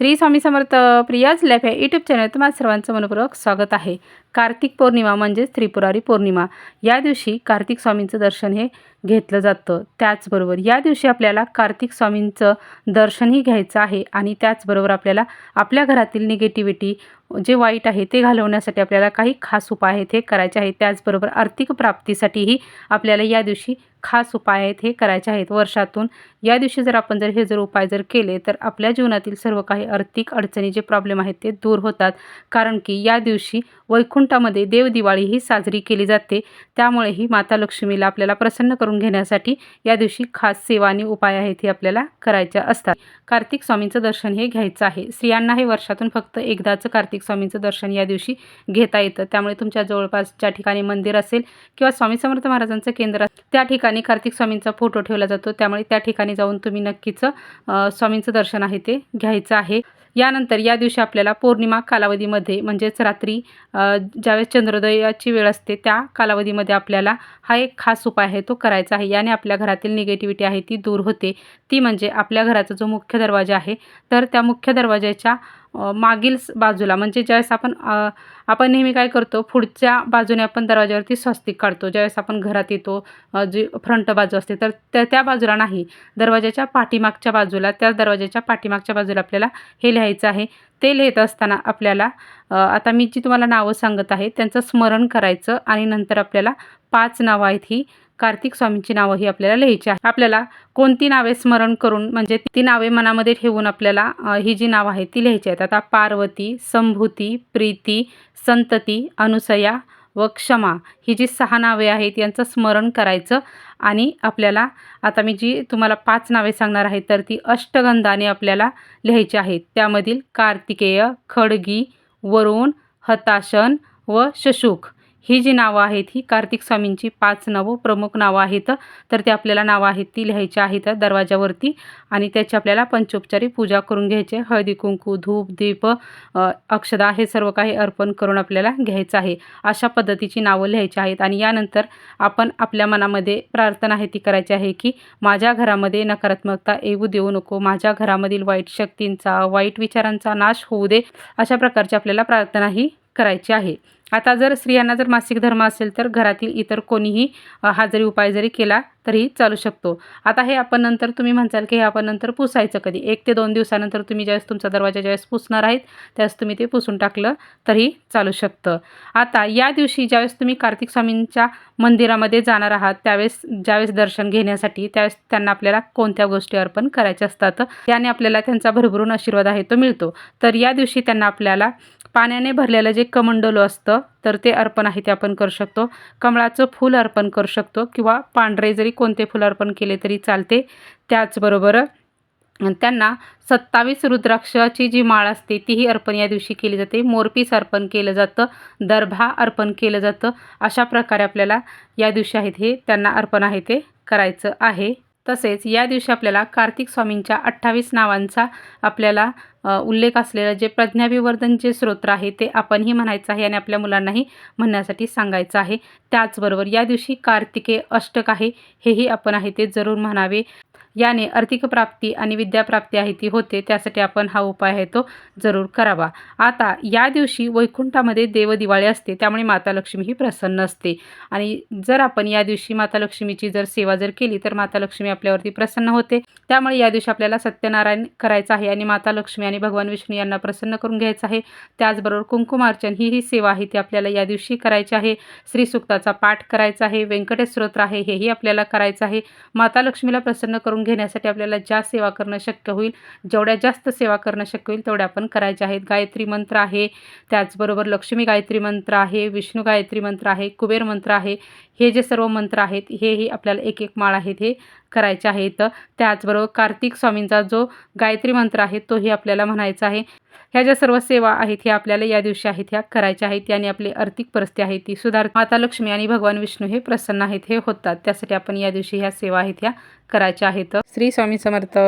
श्री स्वामी समर्थ प्रियाज लॅफ या YouTube channel तुम्हाला सर्वांचं मनपूर्वक स्वागत आहे. कार्तिक पौर्णिमा म्हणजेच त्रिपुरारी पौर्णिमा. या दिवशी कार्तिक स्वामींचं दर्शन हे घेतलं जातं. त्याचबरोबर या दिवशी आपल्याला कार्तिक स्वामींचं दर्शनही घ्यायचं आहे आणि त्याचबरोबर आपल्याला आपल्या घरातील निगेटिव्हिटी जे वाईट आहे ते घालवण्यासाठी आपल्याला काही खास उपाय आहेत हे करायचे आहेत. त्याचबरोबर आर्थिक प्राप्तीसाठीही आपल्याला या दिवशी खास उपाय आहेत हे करायचे आहेत. वर्षातून या दिवशी जर आपण जर हे जर उपाय जर केले तर आपल्या जीवनातील सर्व काही आर्थिक अडचणी जे प्रॉब्लेम आहेत ते दूर होतात. कारण की या दिवशी वैकुंठ वैकुंठामध्ये देव दिवाळी ही साजरी केली जाते. त्यामुळे ही माता लक्ष्मीला आपल्याला प्रसन्न करून घेण्यासाठी या दिवशी खास सेवा आणि उपाय आहेत हे आपल्याला करायच्या असतात. कार्तिक स्वामींचं दर्शन हे घ्यायचं आहे. स्त्रियांना हे वर्षातून फक्त एकदाचं कार्तिक स्वामींचं दर्शन या दिवशी घेता येतं. त्यामुळे तुमच्या जवळपास ज्या ठिकाणी मंदिर असेल किंवा स्वामी समर्थ महाराजांचं केंद्र असेल त्या ठिकाणी कार्तिक स्वामींचा फोटो ठेवला जातो. त्यामुळे त्या ठिकाणी जाऊन तुम्ही नक्कीच स्वामींचं दर्शन आहे ते घ्यायचं आहे. यानंतर या दिवशी आपल्याला पौर्णिमा कालावधीमध्ये म्हणजेच रात्री ज्यावेळेस चंद्रोदयाची वेळ असते त्या कालावधीमध्ये आपल्याला हा एक खास उपाय आहे तो करायचा आहे. याने आपल्या घरातील निगेटिव्हिटी आहे ती दूर होते. ती म्हणजे आपल्या घराचा जो मुख्य दरवाजा आहे. तर त्या मुख्य दरवाजाच्या मागील बाजूला म्हणजे ज्यावेळेस आपण आपण नेहमी काय करतो पुढच्या बाजूने आपण दरवाजावरती स्वस्तिक काढतो. ज्यावेळेस आपण घरात येतो जी फ्रंट बाजू असते तर त्या त्या बाजूला नाही. दरवाजाच्या पाठीमागच्या बाजूला त्या दरवाजाच्या पाठीमागच्या बाजूला आपल्याला हे लिहायचं आहे. ते लिहित असताना आपल्याला आता मी जी तुम्हाला नावं सांगत आहे त्यांचं स्मरण करायचं आणि नंतर आपल्याला पाच नावं आहेत ही. कार्तिक स्वामींची नावं ही आपल्याला लिहायची आहे. आपल्याला कोणती नावे स्मरण करून म्हणजे ती नावे मनामध्ये ठेवून आपल्याला ही जी नावं आहेत ती लिहायची आहेत. आता पार्वती संभूती प्रीती संतती अनुसया व क्षमा ही जी सहा नावे आहेत यांचं स्मरण करायचं. आणि आपल्याला आता मी जी तुम्हाला पाच नावे सांगणार आहे तर ती अष्टगंधाने आपल्याला लिहायची आहेत. त्यामधील कार्तिकेय खडगी वरुण हताशन व शशुक. ही जी नावं आहेत ही कार्तिक स्वामींची पाच नावं प्रमुख नावं आहेत. तर ते आपल्याला नावं आहेत ती लिहायची आहेत दरवाजावरती आणि त्याची आपल्याला पंचोपचारी पूजा करून घ्यायची हळदी कुंकू धूप दीप अक्षदा हे सर्व काही अर्पण करून आपल्याला घ्यायचं आहे. अशा पद्धतीची नावं लिहायची आहेत आणि यानंतर आपण आपल्या मनामध्ये प्रार्थना आहे ती करायची आहे की माझ्या घरामध्ये नकारात्मकता येऊ देऊ नको माझ्या घरामधील वाईट शक्तींचा वाईट विचारांचा नाश होऊ दे. अशा प्रकारची आपल्याला प्रार्थना ही करायची आहे. आता जर स्त्रियांना जर मासिक धर्म असेल तर घरातील इतर कोणीही हा जरी उपाय जरी केला तरीही चालू शकतो. आता हे आपण नंतर तुम्ही म्हणसाल की हे आपण नंतर पुसायचं कधी? एक ते दोन दिवसानंतर तुम्ही ज्यावेळेस तुमचा दरवाजा ज्यावेळेस पुसणार आहेत त्यावेळेस तुम्ही ते पुसून टाकलं तरी चालू शकतं. आता या दिवशी ज्यावेळेस तुम्ही कार्तिक स्वामींच्या मंदिरामध्ये जाणार आहात त्यावेळेस ज्यावेळेस दर्शन घेण्यासाठी त्यावेळेस त्यांना आपल्याला कोणत्या गोष्टी अर्पण करायच्या असतात याने आपल्याला त्यांचा भरभरून आशीर्वाद आहे तो मिळतो. तर या दिवशी त्यांना आपल्याला पाण्याने भरलेलं जे कमंडलो असतं तर ते अर्पण आहे ते आपण करू शकतो. कमळाचं फूल अर्पण करू शकतो किंवा पांढरे जरी कोणते फूल अर्पण केले तरी चालते. त्याचबरोबर त्यांना सत्तावीस रुद्राक्षाची जी माळ असते तीही अर्पण या दिवशी केली जाते. मोरपीस अर्पण केलं जातं दर्भा अर्पण केलं जातं. अशा प्रकारे आपल्याला या दिवशी आहेत हे त्यांना अर्पण आहे ते करायचं आहे. तसेच या दिवशी आपल्याला कार्तिक स्वामींच्या अठ्ठावीस नावांचा आपल्याला उल्लेख असलेलं जे प्रज्ञाभिवर्धन जे स्तोत्र आहे ते आपणही म्हणायचं आहे आणि आपल्या मुलांनाही म्हणण्यासाठी सांगायचं आहे. त्याचबरोबर या दिवशी कार्तिके अष्टक आहे हेही आपण आहे ते जरूर म्हणावे. याने आर्थिक प्राप्ती आणि विद्याप्राप्ती आहे ती होते त्यासाठी आपण हा उपाय आहे तो जरूर करावा. आता या दिवशी वैकुंठामध्ये देवदिवाळी असते त्यामुळे माता लक्ष्मी ही प्रसन्न असते. आणि जर आपण या दिवशी माता लक्ष्मीची जर सेवा जर केली तर माता लक्ष्मी आपल्यावरती प्रसन्न होते. त्यामुळे या दिवशी आपल्याला सत्यनारायण करायचं आहे आणि माता लक्ष्मी आणि भगवान विष्णू यांना प्रसन्न करून घ्यायचं आहे. त्याचबरोबर कुंकुमार्चन ही ही सेवा आहे ती आपल्याला या दिवशी करायची आहे. श्रीसुक्ताचा पाठ करायचा आहे. व्यंकटेश स्तोत्र आहे. हेही आपल्याला करायचं आहे. माता लक्ष्मीला प्रसन्न करून घेण्यासाठी आपल्याला ज्या सेवा करणं शक्य होईल जेवढ्या जास्त सेवा करणं शक्य होईल तेवढ्या आपण करायच्या आहेत. गायत्री मंत्र आहे. त्याचबरोबर लक्ष्मी गायत्री मंत्र आहे. विष्णू गायत्री मंत्र आहे. कुबेर मंत्र आहे. हे जे सर्व मंत्र आहेत हेही आपल्याला एक एक माळ आहेत. हे करायचे आहेत त्याचबरोबर कार्तिक स्वामींचा जो गायत्री मंत्र आहे तोही आपल्याला म्हणायचा आहे. ह्या ज्या सर्व सेवा आहेत ह्या आपल्याला या दिवशी आहेत ह्या करायच्या आहेत याने आपली आर्थिक परिस्थिती आहे ती सुधार माता लक्ष्मी आणि भगवान विष्णू हे प्रसन्न आहेत हे होतात. त्यासाठी आपण या दिवशी ह्या सेवा आहेत ह्या करायच्या आहेत. श्री स्वामी समर्थ.